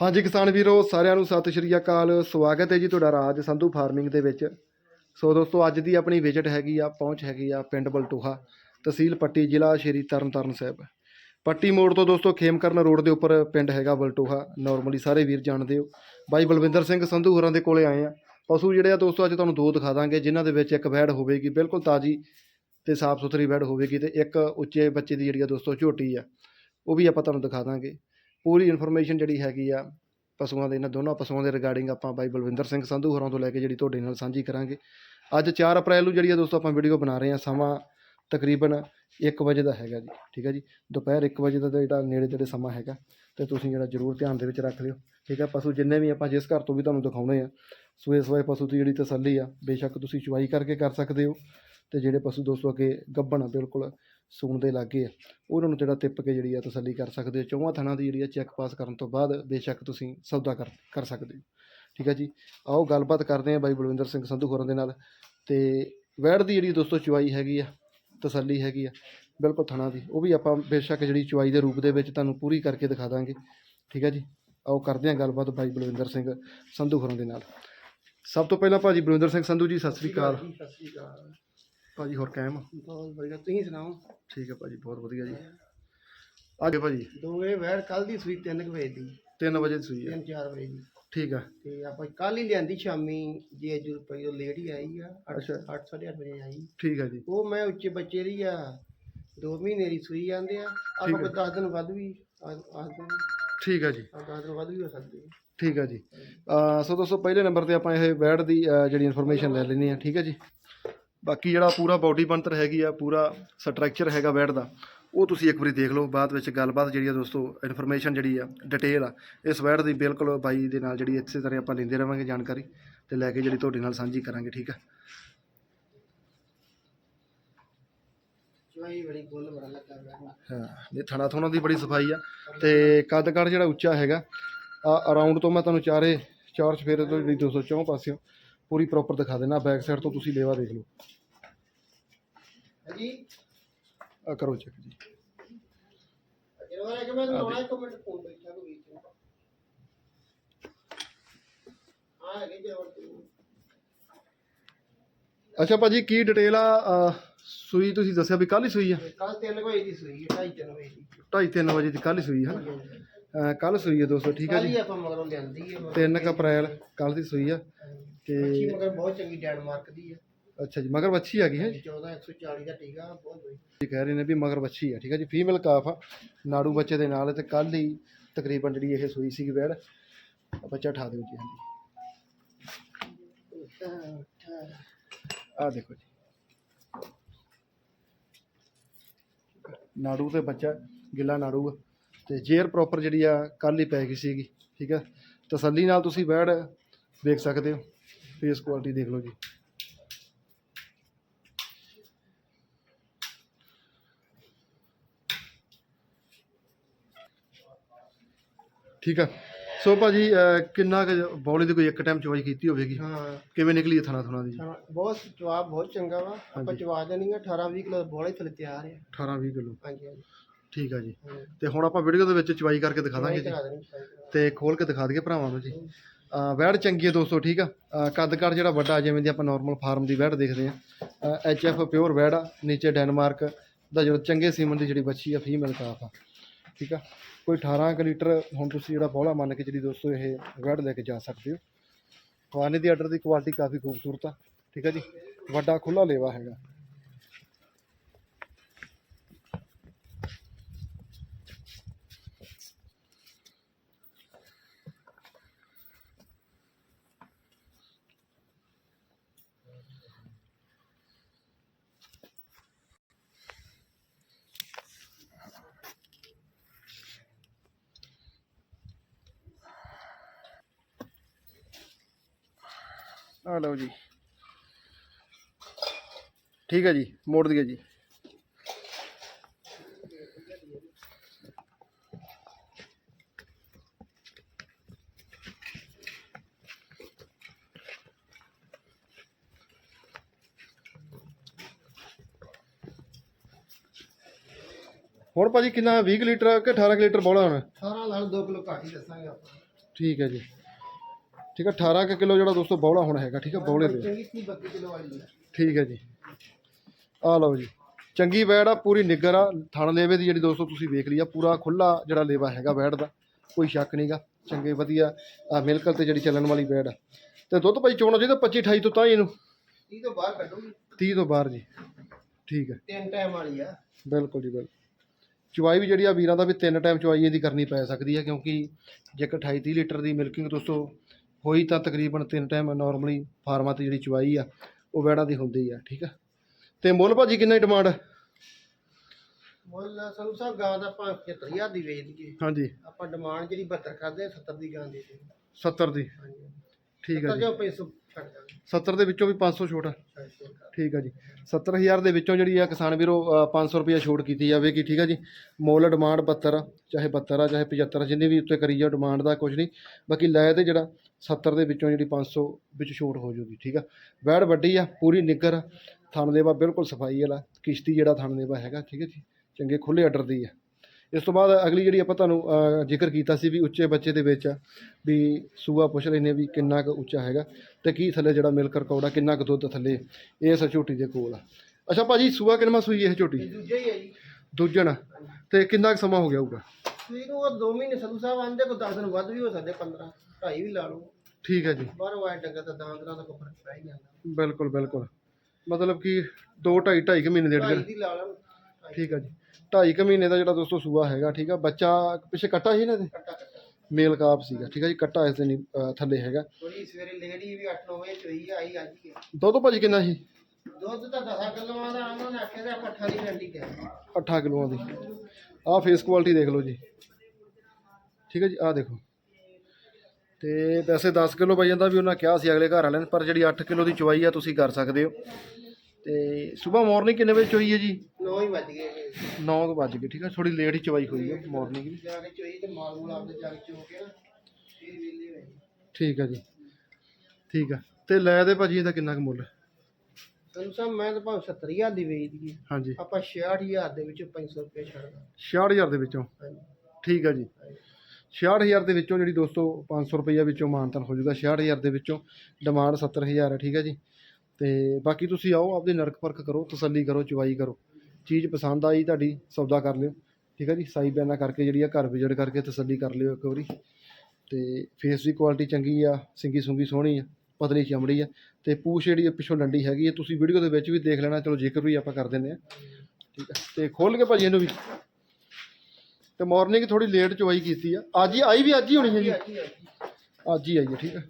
ਹਾਂਜੀ ਕਿਸਾਨ ਵੀਰੋ, ਸਾਰਿਆਂ ਨੂੰ ਸਤਿ ਸ਼੍ਰੀ ਅਕਾਲ। ਸਵਾਗਤ ਹੈ ਜੀ ਤੁਹਾਡਾ ਰਾਜ ਸੰਧੂ ਫਾਰਮਿੰਗ ਦੇ ਵਿੱਚ। ਸੋ ਦੋਸਤੋ, ਅੱਜ ਦੀ ਆਪਣੀ ਵਿਜ਼ਿਟ ਹੈਗੀ ਆ, ਪਹੁੰਚ ਹੈਗੀ ਆ ਪਿੰਡ ਬਲਟੋਹਾ, ਤਹਿਸੀਲ ਪੱਟੀ, ਜ਼ਿਲ੍ਹਾ ਸ਼੍ਰੀ ਤਰਨਤਾਰਨ ਸਾਹਿਬ। ਪੱਟੀ ਮੋੜ ਤੋਂ ਦੋਸਤੋ, ਖੇਮਕਰਨ ਰੋਡ ਦੇ ਉੱਪਰ ਪਿੰਡ ਹੈਗਾ ਬਲਟੋਹਾ। ਨਾਰਮਲੀ ਸਾਰੇ ਵੀਰ ਜਾਣਦੇ ਹੋ। ਬਾਈ ਬਲਵਿੰਦਰ ਸਿੰਘ ਸੰਧੂ ਹੋਰਾਂ ਦੇ ਕੋਲੇ ਆਏ ਆ। ਪਸ਼ੂ ਜਿਹੜੇ ਆ ਦੋਸਤੋ, ਅੱਜ ਤੁਹਾਨੂੰ ਦੋ ਦਿਖਾ ਦਾਂਗੇ, ਜਿਨ੍ਹਾਂ ਦੇ ਵਿੱਚ ਇੱਕ ਵੈੜ ਹੋਵੇਗੀ, ਬਿਲਕੁਲ ਤਾਜ਼ੀ ਤੇ ਸਾਫ਼ ਸੁਥਰੀ ਵੈੜ ਹੋਵੇਗੀ ਤੇ ਇੱਕ ਉੱਚੇ ਬੱਚੇ ਦੀ ਜਿਹੜੀ ਆ ਦੋਸਤੋ ਝੋਟੀ ਆ, ਉਹ ਵੀ ਆਪਾਂ ਤੁਹਾਨੂੰ ਦਿਖਾ ਦਾਂਗੇ। ਪੂਰੀ ਇਨਫੋਰਮੇਸ਼ਨ ਜਿਹੜੀ ਹੈਗੀ ਆ ਪਸ਼ੂਆਂ ਦੇ, ਇਹਨਾਂ ਦੋਨਾਂ ਪਸ਼ੂਆਂ ਦੇ ਰਿਗਾਰਡਿੰਗ ਆਪਾਂ ਬਾਈ ਬਲਵਿੰਦਰ ਸਿੰਘ ਸੰਧੂ ਹੋਰਾਂ ਤੋਂ ਲੈ ਕੇ ਜਿਹੜੀ ਤੁਹਾਡੇ ਨਾਲ ਸਾਂਝੀ ਕਰਾਂਗੇ। ਅੱਜ 4 ਅਪ੍ਰੈਲ ਨੂੰ ਜਿਹੜੀ ਆ ਦੋਸਤੋ ਆਪਾਂ ਵੀਡੀਓ ਬਣਾ ਰਹੇ ਹਾਂ ਸਮਾਂ ਤਕਰੀਬਨ 1 ਵਜੇ ਦਾ ਹੈਗਾ ਜੀ, ਠੀਕ ਹੈ ਜੀ? ਦੁਪਹਿਰ 1 ਵਜੇ ਦਾ ਜਿਹੜਾ ਨੇੜੇ ਤੇੜੇ ਸਮਾਂ ਹੈਗਾ, ਤੇ ਤੁਸੀਂ ਜਿਹੜਾ ਜ਼ਰੂਰ ਧਿਆਨ ਦੇ ਵਿੱਚ ਰੱਖ ਲਿਓ, ਠੀਕ ਹੈ ਪਸ਼ੂ ਜਿੰਨੇ ਵੀ ਆਪਾਂ ਜਿਸ ਘਰ ਤੋਂ ਵੀ ਤੁਹਾਨੂੰ ਦਿਖਾਉਂਦੇ ਆ ਸੂਏ ਸੂਏ ਪਸ਼ੂ ਦੀ ਜਿਹੜੀ ਤਸੱਲੀ ਆ, ਬੇਸ਼ੱਕ ਤੁਸੀਂ ਚੁਆਈ ਕਰਕੇ ਕਰ ਸਕਦੇ ਹੋ, ਤੇ ਜਿਹੜੇ ਪਸ਼ੂ ਦੋਸਤੋ ਅੱਗੇ ਗੱਭਣ ਆ, ਬਿਲਕੁਲ ਸੂਣ ਦੇ ਲਾਗੇ ਆ। ਉਹਨਾਂ ਨੂੰ ਜਿਹੜਾ ਟਿੱਪ ਕੇ ਜਿਹੜੀ ਆ ਤਸੱਲੀ ਕਰ ਸਕਦੇ ਹੋ। ਚੌਵਾਂ ਥਾਣਾ ਦੀ ਜਿਹੜੀ ਆ ਚੈੱਕ ਪਾਸ ਕਰਨ ਤੋਂ ਬਾਅਦ ਬੇਸ਼ੱਕ ਤੁਸੀਂ ਸੌਦਾ ਕਰ ਕਰ ਸਕਦੇ ਹੋ। ਠੀਕ ਹੈ ਜੀ? ਆਓ ਗੱਲਬਾਤ ਕਰਦੇ ਹਾਂ ਬਾਈ ਬਲਵਿੰਦਰ ਸਿੰਘ ਸੰਧੂ ਹੋਰਾਂ ਦੇ ਨਾਲ। ਤੇ ਵੈੜ ਦੀ ਜਿਹੜੀ ਦੋਸਤੋ ਚੁਆਈ ਹੈਗੀ ਆ, ਤਸੱਲੀ ਹੈਗੀ ਆ, ਬਿਲਕੁਲ ਥਣਾ ਦੀ, ਉਹ ਵੀ ਆਪਾਂ ਬੇਸ਼ੱਕ ਜਿਹੜੀ ਚੁਆਈ ਦੇ ਰੂਪ ਦੇ ਵਿੱਚ ਤੁਹਾਨੂੰ ਪੂਰੀ ਕਰਕੇ ਦਿਖਾ ਦਾਂਗੇ। ਠੀਕ ਹੈ ਜੀ? ਆਓ ਕਰਦੇ ਹਾਂ ਗੱਲਬਾਤ ਬਾਈ ਬਲਵਿੰਦਰ ਸਿੰਘ ਸੰਧੂ ਹੋਰਾਂ ਦੇ ਨਾਲ। ਸਭ ਤੋਂ ਪਹਿਲਾਂ ਭਾਜੀ ਬਲਵਿੰਦਰ ਸਿੰਘ ਸੰਧੂ ਜੀ, ਸਤਿ ਸ੍ਰੀ ਅਕਾਲ। ਸਤਿ ਸ਼੍ਰੀ ਅਕਾਲ। ਭਾਜੀ ਹੋਰ ਕਾਇਮ ਆ? ਬਹੁਤ ਵਧੀਆ ਤੁਸੀਂ ਸੁਣਾਓ? ਠੀਕ ਹੈ ਭਾਜੀ ਬਹੁਤ ਵਧੀਆ ਜੀ। ਆਗੇ ਭਾਜੀ? ਦੋਵੇਂ ਵੈਰ ਕੱਲ ਦੀ ਸੂਈ 3 ਵਜੇ ਦੀ। 3 ਵਜੇ ਦੀ ਸੂਈ ਹੈ 3-4 ਵਜੇ ਦੀ। ਠੀਕ ਆ। ਤੇ ਆਪਾਂ ਕੱਲ ਹੀ ਲਿਆਂਦੀ ਸ਼ਾਮੀ ਜੇ ਜੁਰ ਪਈ ਉਹ ਲੇਟ ਹੀ ਆਈ ਆ ਅੱਛਾ। 8:30 ਵਜੇ ਆਈ। ਠੀਕ ਆ ਜੀ। ਉਹ ਮੈਂ ਉੱਚੇ ਬੱਚੇ ਦੀ ਆ 2 ਮਹੀਨੇ ਦੀ ਸੂਈ ਜਾਂਦੇ ਆ। ਆਪਾਂ ਹੈ। 10 ਦਿਨ ਵੱਧ ਵੀ ਆ ਆ ਠੀਕ ਆ ਜੀ। 10 ਦਿਨ ਵੱਧ ਵੀ ਹੋ ਸਕਦੇ ਆ। ਠੀਕ ਆ ਜੀ। ਸੋ ਦੋਸਤੋ ਪਹਿਲੇ ਨੰਬਰ ਤੇ ਆਪਾਂ ਇਹ ਬੈਡ ਦੀ ਜਿਹੜੀ ਇਨਫੋਰਮੇਸ਼ਨ ਲੈ ਲੈਣੀ ਆ। ਠੀਕ ਹੈ ਜੀ। ਬਾਕੀ ਜਿਹੜਾ ਪੂਰਾ ਬਾਡੀ ਬਣਤਰ ਹੈਗੀ ਆ ਪੂਰਾ ਸਟਰਕਚਰ ਹੈਗਾ ਬੈਡ ਦਾ ਉਹ ਤੁਸੀਂ ਇੱਕ ਵਾਰੀ ਦੇਖ ਲਓ ਬਾਅਦ ਵਿੱਚ ਗੱਲਬਾਤ ਜਿਹੜੀ ਆ ਦੋਸਤੋ ਇਨਫੋਰਮੇਸ਼ਨ ਜਿਹੜੀ ਆ ਡਿਟੇਲ ਆ ਇਸ ਬੈਡ ਦੀ ਬਿਲਕੁਲ ਬਾਈ ਦੇ ਨਾਲ ਜਿਹੜੀ ਇਸੇ ਤਰ੍ਹਾਂ ਆਪਾਂ ਲੈਂਦੇ ਰਵਾਂਗੇ ਜਾਣਕਾਰੀ ਤੇ ਲੈ ਕੇ ਜਿਹੜੀ ਤੁਹਾਡੇ ਨਾਲ ਸਾਂਝੀ ਕਰਾਂਗੇ ਠੀਕ ਆ? ਹਾਂ ਇਹ ਥਣਾ ਥੋਣਾ ਦੀ ਬੜੀ ਸਫ਼ਾਈ ਆ ਤੇ ਕੱਦ ਕੱਦ ਜਿਹੜਾ ਉੱਚਾ ਹੈਗਾ ਆ ਅਰਾਊਂਡ ਤੋਂ ਮੈਂ ਤੁਹਾਨੂੰ ਚਾਰੇ ਚਾਰ ਚਫੇਰੇ ਤੋਂ ਜਿਹੜੀ 204 ਪਾਸਿਓਂ ਪੂਰੀ ਪ੍ਰੋਪਰ ਦਿਖਾ ਦੇਣਾ ਬੈਕ ਸਾਈਡ ਤੋਂ ਤੁਸੀਂ ਲੇਵਾ ਦੇਖ ਲਓ। ਜੀ ਆ ਕਰੋ ਚੈੱਕ ਜੀ। ਜਦੋਂ ਇਹ ਕਿ ਮੈਂ ਲਾਉਣਾ ਇੱਕ ਮਿੰਟ ਫੋਨ ਬੈਠਾ ਕੋ। ਵਿੱਚ ਆ ਹੈਗੇ ਜਰੂਰ ਅੱਛਾ ਭਾਜੀ ਕੀ ਡਿਟੇਲ ਆ? ਸੂਈ ਤੁਸੀਂ ਦੱਸਿਆ ਵੀ ਕੱਲ ਹੀ ਸੂਈ ਆ? ਕੱਲ 3 ਵਜੇ ਦੀ ਸੂਈ ਹੈ 2:30 ਵਜੇ ਦੀ। 2:30 3 ਵਜੇ ਦੀ ਕੱਲ ਹੀ ਸੂਈ ਹੈ ਕੱਲ ਸੂਈ ਹੈ ਦੋਸਤੋ ਠੀਕ ਹੈ ਕੱਲ ਜੀ ਹੀ ਆਪਾਂ ਮਗਰੋਂ ਲਿਆਂਦੀ ਹੈ। 3 ਅਪ੍ਰੈਲ ਕੱਲ ਦੀ ਸੂਈ ਆ। ਤੇ ਮੱਛੀ ਮਗਰ ਬਹੁਤ ਚੰਗੀ ਡੈਨਮਾਰਕ ਦੀ ਹੈ ਅੱਛਾ ਜੀ ਮਗਰ ਬੱਚੀ ਹੈਗੀ ਹੈ 14 140 ਦਾ ਟੀਕਾ ਬਹੁਤ ਵਧੀਆ। ਜੀ ਕਹਿ ਰਹੇ ਨੇ ਵੀ ਮਗਰ ਬੱਚੀ ਆ ਠੀਕ ਹੈ ਜੀ ਫੀਮੇਲ ਕਾਫ ਆ ਨਾੜੂ ਬੱਚੇ ਦੇ ਨਾਲ ਤੇ ਕੱਲ ਹੀ ਤਕਰੀਬਨ ਜਿਹੜੀ ਇਹ ਸੂਈ ਸੀਗੀ ਵੈੜ ਬੱਚਾ ਠਾ ਦਿਓ ਜੀ ਹਾਂਜੀ। ਆ ਦੇਖੋ ਜੀ। ਨਾੜੂ ਤੇ ਬੱਚਾ ਗਿੱਲਾ ਨਾੜੂ ਆ ਤੇ ਜੇਰ ਪ੍ਰੋਪਰ ਜਿਹੜੀ ਆ ਕੱਲ ਹੀ ਪੈ ਗਈ ਸੀਗੀ ਠੀਕ ਹੈ ਤਸੱਲੀ ਨਾਲ ਤੁਸੀਂ ਵੈੜ ਦੇਖ ਸਕਦੇ ਹੋ। ਫੇਸ ਕੁਆਲਿਟੀ ਦੇਖ ਲਓ ਜੀ। ਠੀਕ ਆ। ਸੋ ਭਾਜੀ ਅਹ, ਕਿੰਨਾ ਕੁ ਬੌਲੀ ਦੀ ਕੋਈ ਇੱਕ ਟਾਈਮ ਚੋਈ ਕੀਤੀ ਹੋਵੇਗੀ? ਹਾਂ। ਕਿਵੇਂ ਨਿਕਲੀ ਹੈ ਥਣਾ ਥਣਾ ਦੀ? ਹਾਂ, ਬਹੁਤ ਜਵਾਬ ਬਹੁਤ ਚੰਗਾ ਵਾ। ਆਪਾਂ। ਜਵਾਬ ਦੇਣੀ 18 20 ਕਿਲੋ ਬੋਲੇ ਥਲੇ ਤਿਆਰ ਹੈ 18 20 ਕਿਲੋ। ਹਾਂਜੀ ਹਾਂਜੀ। ਠੀਕ ਆ ਜੀ। ਹਾਂ। ਤੇ ਹੁਣ ਆਪਾਂ ਵੀਡੀਓ ਦੇ ਵਿੱਚ ਚਵਾਈ ਕਰਕੇ ਦਿਖਾ ਦਾਂਗੇ ਚਵਾਈ ਜੀ। ਕਰਾ ਦੇਣੀ ਚਾਹੀਦੀ ਤੇ ਖੋਲ ਕੇ ਦਿਖਾ ਦਈਏ ਭਰਾਵਾਂ ਨੂੰ ਜੀ। ਵੈੜ ਚੰਗੀ ਹੈ ਦੋਸਤੋ ਠੀਕ ਆ? ਅਹ, ਕੱਦ ਕੱਦ ਜਿਹੜਾ ਵੱਡਾ ਜਿਵੇਂ ਦੀ ਆਪਾਂ ਨਾਰਮਲ ਫਾਰਮ ਦੀ ਵੈੜ ਦੇਖਦੇ ਆ ਐਚ ਐਫ ਪਿਓਰ ਵੈੜ ਆ ਨੀਚੇ ਡੈਨਮਾਰਕ ਦਾ ਜਿਹੜਾ ਚੰਗੇ ਸੀਮਨ ਦੀ ਜਿਹੜੀ ਬੱਚੀ ਆ ਫੀਮੇਲ ਕਾਫ ਆ ਠੀਕ ਆ? ਕੋਈ 18 ਕੁ ਲੀਟਰ ਹੁਣ ਤੁਸੀਂ ਜਿਹੜਾ ਬੋਲਾ ਮੰਨ ਕੇ ਜਿਹੜੀ ਦੋਸਤੋ ਇਹ ਵੈੜ ਲੈ ਕੇ ਜਾ ਸਕਦੇ ਹੋ। ਖਾਣੇ ਦੀ ਆਰਡਰ ਦੀ ਕੁਆਲਿਟੀ ਕਾਫੀ ਖੂਬਸੂਰਤ ਆ ਠੀਕ ਆ ਜੀ? ਵੱਡਾ ਖੁੱਲਾ ਲੇਵਾ ਹੈਗਾ। ਆ ਲਓ ਜੀ। ਠੀਕ ਹੈ ਜੀ ਮੋੜ ਦਈਏ ਜੀ। ਹੁਣ ਭਾਜੀ ਕਿੰਨਾ 20 ਕੁ ਲੀਟਰ ਕਿ 18 ਕੁ ਲੀਟਰ ਬੋਲਾ ਹੁਣ? 18 ਨਾਲ 2 ਕਿਲੋ ਘੱਟ ਹੀ ਦੱਸਾਂਗੇ ਆਪਾਂ। ਠੀਕ ਹੈ ਜੀ। ਠੀਕ ਹੈ 18 ਕੁ ਕਿਲੋ ਜਿਹੜਾ ਦੋਸਤੋ ਬੌਲਾ ਹੁਣ ਹੈਗਾ ਠੀਕ ਹੈ ਬੌਲੇ ਦੇ। ਚੰਗੀ 30 32 ਕਿਲੋ ਵਾਲੀ ਹੈ ਠੀਕ ਹੈ ਜੀ। ਆ ਲਓ ਜੀ। ਚੰਗੀ ਵੈੜ ਆ ਪੂਰੀ ਨਿੱਗਰ ਆ ਥਣ ਲੇਵੇ ਦੀ ਜਿਹੜੀ ਦੋਸਤੋ ਤੁਸੀਂ ਵੇਖ ਲਈ ਆ ਪੂਰਾ ਖੁੱਲਾ ਜਿਹੜਾ ਲੇਵਾ ਹੈਗਾ ਵੈੜ ਦਾ ਕੋਈ ਸ਼ੱਕ ਨਹੀਂਗਾ ਚੰਗੇ ਵਧੀਆ ਆ ਮਿਲਕਲ ਤੇ ਜਿਹੜੀ ਚੱਲਣ ਵਾਲੀ ਵੈੜ ਆ। ਤੇ ਦੁੱਧ ਭਾਈ ਚੋਣਾ ਚਾਹੀਦਾ 25 28 ਤੋਂ ਤਾਂ ਹੀ ਇਹਨੂੰ। 30 ਤੋਂ ਬਾਹਰ ਕੱਢੂਗੀ 30 ਤੋਂ ਬਾਹਰ ਜੀ। ਠੀਕ ਹੈ। ਤਿੰਨ ਟਾਈਮ ਵਾਲੀ ਆ। ਬਿਲਕੁਲ ਜੀ ਬਿਲਕੁਲ। ਚੁਆਈ ਵੀ ਜਿਹੜੀ ਆ ਵੀਰਾਂ ਦਾ ਵੀ ਤਿੰਨ ਟਾਈਮ ਚੁਆਈ ਇਹਦੀ ਕਰਨੀ ਪੈ ਸਕਦੀ ਹੈ ਕਿਉਂਕਿ ਜੇਕਰ 28 30 ਲੀਟਰ ਦੀ ਮਿਲਕਿੰਗ ਦੋਸਤੋ ਹੋਈ ਤਾਂ ਤਕਰੀਬਨ ਤਿੰਨ ਟਾਈਮ ਨਾਰਮਲੀ ਫਾਰਮਾਂ ਤੇ ਜਿਹੜੀ ਚੁਆਈ ਆ ਉਹ ਵੈੜਾਂ ਦੀ ਹੁੰਦੀ ਆ ਠੀਕ ਆ? ਤੇ ਮੁੱਲ ਭਾਜੀ ਕਿੰਨਾ ਡਿਮਾਂਡ ਮੁੱਲ ਸਾਹਿਬ ਗਾਂ ਦਾ ਆਪਾਂ 75000 ਦੀ ਵੇਚ ਦਈਏ। ਹਾਂਜੀ। ਆਪਾਂ ਡਿਮਾਂਡ ਜਿਹੜੀ 72 ਕਰਦੇ 70 ਦੀ ਗਾਂ ਦੇ ਦੇ 70 ਦੀ। ਹਾਂਜੀ। ਠੀਕ ਆ ਤਾਂ ਜੀ। ਜੋ ਪੈਸੇ ਛੱਡ ਦਾਂਗੇ 70 ਦੇ ਵਿੱਚੋਂ ਵੀ 500 ਛੋਟ। ਠੀਕ ਆ ਜੀ। 70000 ਦੇ ਵਿੱਚੋਂ ਜਿਹੜੀ ਆ ਕਿਸਾਨ ਵੀਰੋ ਅ, 500 ਰੁਪਏ ਛੋਟ ਕੀਤੀ ਜਾਵੇਗੀ ਠੀਕ ਆ ਜੀ। ਮੁੱਲ ਡਿਮਾਂਡ 72 ਆ, ਚਾਹੇ 72 ਆ ਚਾਹੇ 75 ਜਿੰਨੀ ਵੀ ਉੱਤੇ ਕਰੀ ਜਾਓ ਡਿਮਾਂਡ ਦਾ ਕੁਝ ਨਹੀਂ। ਬਾਕੀ ਲੈ ਤੇ ਜਿਹੜਾ 70 ਦੇ ਵਿੱਚੋਂ ਜਿਹੜੀ 500 ਵਿੱਚ ਛੋਟ ਹੋ ਜੂਗੀ ਠੀਕ ਆ। ਵੈੜ ਵੱਡੀ ਆ ਪੂਰੀ ਨਿੱਗਰ ਆ, ਥਣ ਦੇਵਾ ਬਿਲਕੁਲ ਸਫ਼ਾਈ ਵਾਲਾ ਕਿਸ਼ਤੀ ਜਿਹੜਾ ਥਣ ਦੇਵਾ ਹੈਗਾ ਠੀਕ ਹੈ ਜੀ। ਚੰਗੇ ਖੁੱਲੇ ਆਰਡਰ ਦੀ ਆ। ਇਸ ਤੋਂ ਬਾਅਦ ਅਗਲੀ ਜਿਹੜੀ ਆਪਾਂ ਤੁਹਾਨੂੰ ਜ਼ਿਕਰ ਕੀਤਾ ਸੀ ਵੀ ਉੱਚੇ ਬੱਚੇ ਦੇ ਵਿੱਚ ਵੀ ਸੂਆ ਪੁੱਛ ਲੈਨੇ ਵੀ ਕਿੰਨਾ ਕੁ ਉੱਚਾ ਹੈਗਾ ਤੇ ਕੀ ਥੱਲੇ ਜਿਹੜਾ ਮਿਲਕ ਰਿਕਾਰਡ ਆ ਕਿੰਨਾ ਕੁ ਦੁੱਧ ਥੱਲੇ ਇਸ ਝੋਟੀ ਦੇ ਕੋਲ ਆ। ਅੱਛਾ ਭਾਜੀ ਸੂਆ ਕਿੰਨਾ ਸੂਈ ਇਹ ਝੋਟੀ? ਦੂਜਾ ਹੀ ਹੈ ਜੀ। ਦੂਜਣ ਤੇ ਕਿੰਨਾ ਕੁ ਸਮਾਂ ਹੋ ਗਿਆ ਹੋਊਗਾ? ਨੂੰ ਉਹ 2 ਮਹੀਨੇ ਸੰਧੂ ਸਾਹਿਬ ਆਂਦੇ ਕੋ 10 ਦਿਨ ਵੱਧ ਵੀ ਹੋ ਸਕਦੇ 15 ਢਾਈ ਵੀ ਲਾ ਲਓ। ਠੀਕ ਹੈ ਜੀ। ਬਾਹਰੋਂ ਆਏ ਡੰਗਰ ਤਾਂ ਦਾਂਦਰਾਂ ਦਾ ਫ਼ਰਕ ਪੈ ਹੀ ਜਾਂਦਾ। ਬਿਲਕੁਲ ਬਿਲਕੁਲ। ਮਤਲਬ ਕਿ 2 2.5 2.5 ਕੁ ਮਹੀਨੇ ਦੇ ਡੇਢ ਠੀਕ ਹੈ ਜੀ। 2.5 ਕੁ ਮਹੀਨੇ ਦਾ ਜਿਹੜਾ ਦੋਸਤੋ ਸੂਆ ਹੈਗਾ ਠੀਕ ਆ? ਬੱਚਾ ਪਿੱਛੇ ਕੱਟਾ ਸੀ ਕੱਟਾ ਕੱਟਾ। ਮੇਲ ਕਾਪ ਸੀਗਾ ਠੀਕ ਹੈ ਜੀ? ਕੱਟਾ ਇਸ ਦੇ ਨਹੀਂ ਅ, ਥੱਲੇ ਹੈਗਾ। ਥੋੜੀ ਸਵੇਰੇ ਲੇਡੀ ਵੀ 8-9 ਵਜੇ ਚੋਈ ਆਈ ਅੱਜ ਹੀ। ਦੁੱਧ ਭਾਜੀ ਕਿੰਨਾ ਸੀ? ਦੁੱਧ ਤਾਂ 10 ਕਿਲੋਆਂ ਦਾ ਉਹਨਾਂ ਨੇ ਆਖਿਆ ਤੇ ਆਪਾਂ 18 ਗਰੰਟੀ ਤੇ 8 ਕਿਲੋਆਂ ਦੀ। ਆਹ ਫੇਸ ਕੁਆਲਿਟੀ ਦੇਖ ਲਓ ਜੀ। ਠੀਕ ਹੈ ਜੀ? ਆਹ ਦੇਖੋ। ਤੇ ਵੈਸੇ 10 ਕਿਲੋ ਪਈ ਜਾਂਦਾ ਵੀ ਉਹਨਾਂ ਕਿਹਾ ਸੀ ਅਗਲੇ ਘਰ ਵਾਲਿਆਂ ਨੇ ਪਰ ਜਿਹੜੀ 8 ਕਿਲੋ ਦੀ ਚੁਆਈ ਆ ਤੁਸੀਂ ਕਰ ਸਕਦੇ ਹੋ। ਤੇ ਸਵੇਰ ਮਾਰਨਿੰਗ ਕਿੰਨੇ ਵਜੇ ਚੋਈ ਹੈ ਜੀ? 9 ਹੀ ਵੱਜ ਗਏ ਇਹ। 9 ਵਜੇ ਗਏ ਠੀਕ ਹੈ ਥੋੜੀ ਲੇਟ ਹੀ ਚਵਾਈ ਹੋਈ ਹੈ ਮਾਰਨਿੰਗ ਦੀ ਜਾ ਕੇ ਚੋਈ ਤੇ ਮਾਲ ਮੂਲ ਆਪਦੇ ਜਾ ਕੇ ਚੋ ਕੇ ਨਾ ਫਿਰ ਵੇਲੇ ਹੋਏ। ਠੀਕ ਹੈ ਜੀ ਠੀਕ ਹੈ ਤੇ ਲੈ ਦੇ ਭਾਜੀ ਇਹਦਾ ਕਿੰਨਾ ਕੁ ਮੁੱਲ? ਸੰਧੂ ਸਾਹਿਬ ਮੈਂ ਤਾਂ ਭਾਵੇਂ 70000 ਦੀ ਵੇਚ ਦਈਏ। ਹਾਂਜੀ। ਆਪਾਂ 66000 ਦੇ ਵਿੱਚੋਂ 500 ਰੁਪਏ ਛੱਡਦਾ 66000 ਦੇ ਵਿੱਚੋਂ? ਹਾਂਜੀ। ਠੀਕ ਹੈ ਜੀ। 66000 ਦੇ ਵਿੱਚੋਂ ਜਿਹੜੀ ਦੋਸਤੋ 500 ਰੁਪਈਆ ਵਿੱਚੋਂ ਮਾਨਤਨ ਹੋ ਜਾਊਗਾ। 66000 ਦੇ ਵਿੱਚੋਂ ਡਿਮਾਂਡ 70000 ਹੈ ਠੀਕ ਹੈ ਜੀ। ਤੇ ਬਾਕੀ ਤੁਸੀਂ ਆਓ ਆਪਦੀ ਨਰਕ ਪਰਖ ਕਰੋ ਤਸੱਲੀ ਕਰੋ ਚੁਵਾਈ ਕਰੋ। ਚੀਜ਼ ਪਸੰਦ ਆਈ ਤੁਹਾਡੀ ਸੌਦਾ ਕਰ ਲਿਓ। ਠੀਕ ਹੈ ਜੀ? ਸਾਈ ਬਿਆਨਾ ਕਰਕੇ ਜਿਹੜੀ ਆ ਘਰ ਵਿਜ਼ਿਟ ਕਰਕੇ ਤਸੱਲੀ ਕਰ ਲਿਓ ਇੱਕ ਵਾਰੀ। ਤੇ ਫੇਸ ਦੀ ਕੁਆਲਿਟੀ ਚੰਗੀ ਆ ਸਿੰਗੀ ਸੁੰਗੀ ਸੋਹਣੀ ਆ ਪਤਲੀ ਚਮੜੀ ਆ। ਤੇ ਪੂਛ ਜਿਹੜੀ ਆ ਪਿੱਛੋਂ ਲੰਡੀ ਹੈਗੀ ਹੈ ਤੁਸੀਂ ਵੀਡੀਓ ਦੇ ਵਿੱਚ ਵੀ ਦੇਖ ਲੈਣਾ ਚਲੋ ਜ਼ਿਕਰ ਵੀ ਆਪਾਂ ਕਰ ਦਿੰਦੇ ਆ। ਠੀਕ ਹੈ ਤੇ ਖੋਲ ਕੇ ਭਾਜੀ ਇਹਨੂੰ ਵੀ। ਤੇ ਮਾਰਨਿੰਗ ਥੋੜੀ ਲੇਟ ਚਵਾਈ ਕੀਤੀ ਆ। ਅੱਜ ਹੀ ਆਈ ਵੀ ਅੱਜ ਹੀ ਹੋਣੀ ਹੈ ਜੀ। ਅੱਜ ਹੀ ਆਈ ਹੈ ਠੀਕ ਹੈ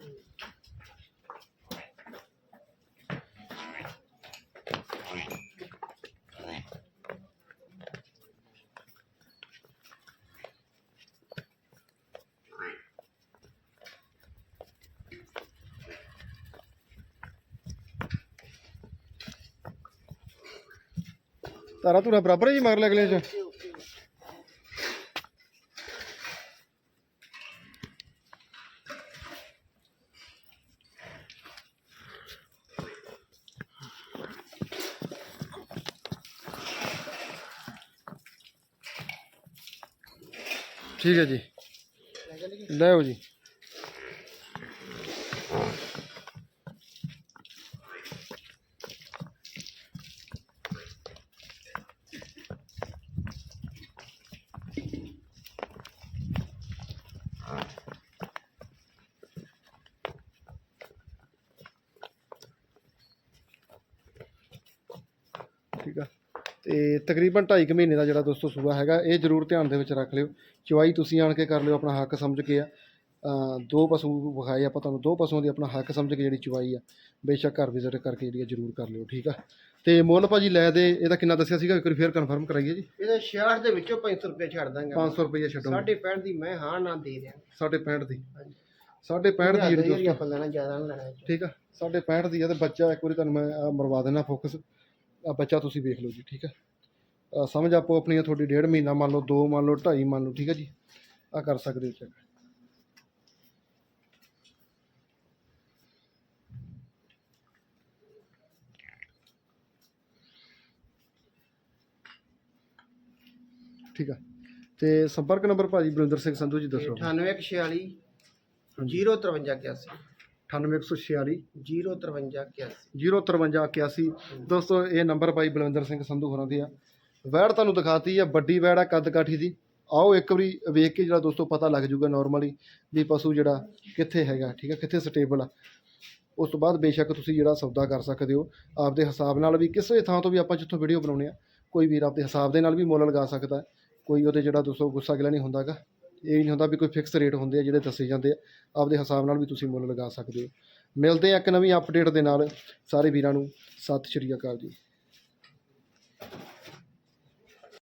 ਤਾਰਾ ਤੁਰਾ ਬਰਾਬਰ ਹੈ ਜੀ ਮਗਰ ਅਗਲੇ ਚ? ਠੀਕ ਹੈ ਜੀ। ਲੈ ਜੀ। ਠੀਕ ਆ। ਤੇ ਤਕਰੀਬਨ 2.5 ਮਹੀਨੇ ਦਾ ਜਿਹੜਾ ਦੋਸਤੋ ਸੂਆ ਹੈਗਾ ਇਹ ਜ਼ਰੂਰ ਧਿਆਨ ਦੇ ਵਿੱਚ ਰੱਖ ਲਿਓ। ਚਵਾਈ ਤੁਸੀਂ ਆਣ ਕੇ ਕਰ ਲਿਓ ਆਪਣਾ ਹੱਕ ਸਮਝ ਕੇ ਆ। ਦੋ ਪਸ਼ੂ ਵਿਖਾਏ ਆਪਾਂ ਤੁਹਾਨੂੰ ਦੋ ਪਸ਼ੂਆਂ ਦੀ ਆਪਣਾ ਹੱਕ ਸਮਝ ਕੇ ਜਿਹੜੀ ਚਵਾਈ ਆ ਬੇਸ਼ੱਕ ਘਰ ਵਿਜ਼ਿਟ ਕਰਕੇ ਜਿਹੜੀ ਜ਼ਰੂਰ ਕਰ ਲਿਓ ਠੀਕ ਆ। ਤੇ ਮੁੱਲ ਭਾਜੀ ਲੈ ਦੇ ਇਹਦਾ ਕਿੰਨਾ ਦੱਸਿਆ ਸੀਗਾ? ਇੱਕ ਵਾਰੀ ਫੇਰ ਕਨਫਰਮ ਕਰਾਈਏ ਜੀ। ਇਹਦੇ 66 ਦੇ ਵਿੱਚੋਂ 500 ਰੁਪਏ ਛੱਡ ਦਾਂਗੇ 500 ਰੁਪਏ ਛੱਡੋ ਸਾਢੇ 65 ਦੀ ਮੈਂ ਹਾਂ ਨਾ ਦੇ ਦਿਆਂ ਸਾਢੇ 65 ਦੀ। ਹਾਂਜੀ। ਸਾਢੇ 65 ਦੀ ਜਿਹੜੀ ਆਪਾਂ ਲੈਣਾ ਜ਼ਿਆਦਾ ਨਹੀਂ ਲੈਣਾ। ਠੀਕ ਆ। ਸਾਢੇ 65 ਦੀ ਆ ਤੇ ਬੱਚਾ ਇੱਕ ਵਾਰੀ ਤੁਹਾਨੂੰ ਮੈਂ ਮਰਵਾ ਦੇਣਾ ਫੋਕਸ। ਆ ਬੱਚਾ ਤੁਸੀਂ ਵੇਖ ਲਓ ਜੀ ਠੀਕ ਆ ਆਹ ਸਮਝ ਆਪੋ ਆਪਣੀਆਂ ਤੁਹਾਡੀ ਡੇਢ ਮਹੀਨਾ ਮੰਨ ਲਓ 2 ਮੰਨ ਲਓ 2.5 ਮੰਨ ਲਓ ਠੀਕ ਆ ਜੀ? ਆ ਕਰ ਸਕਦੇ ਹੋ ਚੈੱਕ ਠੀਕ ਆ ਤੇ ਸੰਪਰਕ ਨੰਬਰ ਭਾਜੀ ਬਰਿੰਦਰ ਸਿੰਘ ਸੰਧੂ ਜੀ ਦੱਸੋ 98 46 05381 98146 05381 05381 ਦੋਸਤੋ ਇਹ ਨੰਬਰ ਭਾਈ ਬਲਵਿੰਦਰ ਸਿੰਘ ਸੰਧੂ ਹੋਰਾਂ ਦੀ ਆ ਵੈੜ ਤੁਹਾਨੂੰ ਦਿਖਾਤੀ ਆ ਵੱਡੀ ਵੈੜ ਆ ਕੱਦ ਕਾਠੀ ਦੀ ਆਓ ਇੱਕ ਵਾਰੀ ਵੇਖ ਕੇ ਜਿਹੜਾ ਦੋਸਤੋ ਪਤਾ ਲੱਗ ਜਾਊਗਾ ਨਾਰਮਲੀ ਵੀ ਪਸ਼ੂ ਜਿਹੜਾ ਕਿੱਥੇ ਹੈਗਾ ਠੀਕ ਹੈ ਕਿੱਥੇ ਸਟੇਬਲ ਆ ਉਸ ਤੋਂ ਬਾਅਦ ਬੇਸ਼ੱਕ ਤੁਸੀਂ ਜਿਹੜਾ ਸੌਦਾ ਕਰ ਸਕਦੇ ਹੋ ਆਪਦੇ ਹਿਸਾਬ ਨਾਲ ਵੀ ਕਿਸੇ ਥਾਂ ਤੋਂ ਵੀ ਆਪਾਂ ਜਿੱਥੋਂ ਵੀਡੀਓ ਬਣਾਉਣੇ ਆ ਕੋਈ ਵੀਰ ਆਪਦੇ ਹਿਸਾਬ ਦੇ ਨਾਲ ਵੀ ਮੁੱਲ ਲਗਾ ਸਕਦਾ ਕੋਈ ਉਹਦੇ ਜਿਹੜਾ ਦੋਸਤੋ ਗੁੱਸਾ ਗਿਲਾ ਨਹੀਂ ਹੁੰਦਾਗਾ ਇਹ ਨਹੀਂ ਹੁੰਦਾ ਵੀ ਕੋਈ ਫਿਕਸ ਰੇਟ ਹੁੰਦੇ ਆ ਜਿਹੜੇ ਦੱਸੇ ਜਾਂਦੇ ਆ, ਆਪਦੇ ਹਿਸਾਬ ਨਾਲ ਵੀ ਤੁਸੀਂ ਮੁੱਲ ਲਗਾ ਸਕਦੇ ਹੋ। ਮਿਲਦੇ ਆ ਇੱਕ ਨਵੀਂ ਅਪਡੇਟ ਦੇ ਨਾਲ। ਸਾਰੇ ਵੀਰਾਂ ਨੂੰ ਸਤਿ ਸ਼੍ਰੀ ਅਕਾਲ ਜੀ।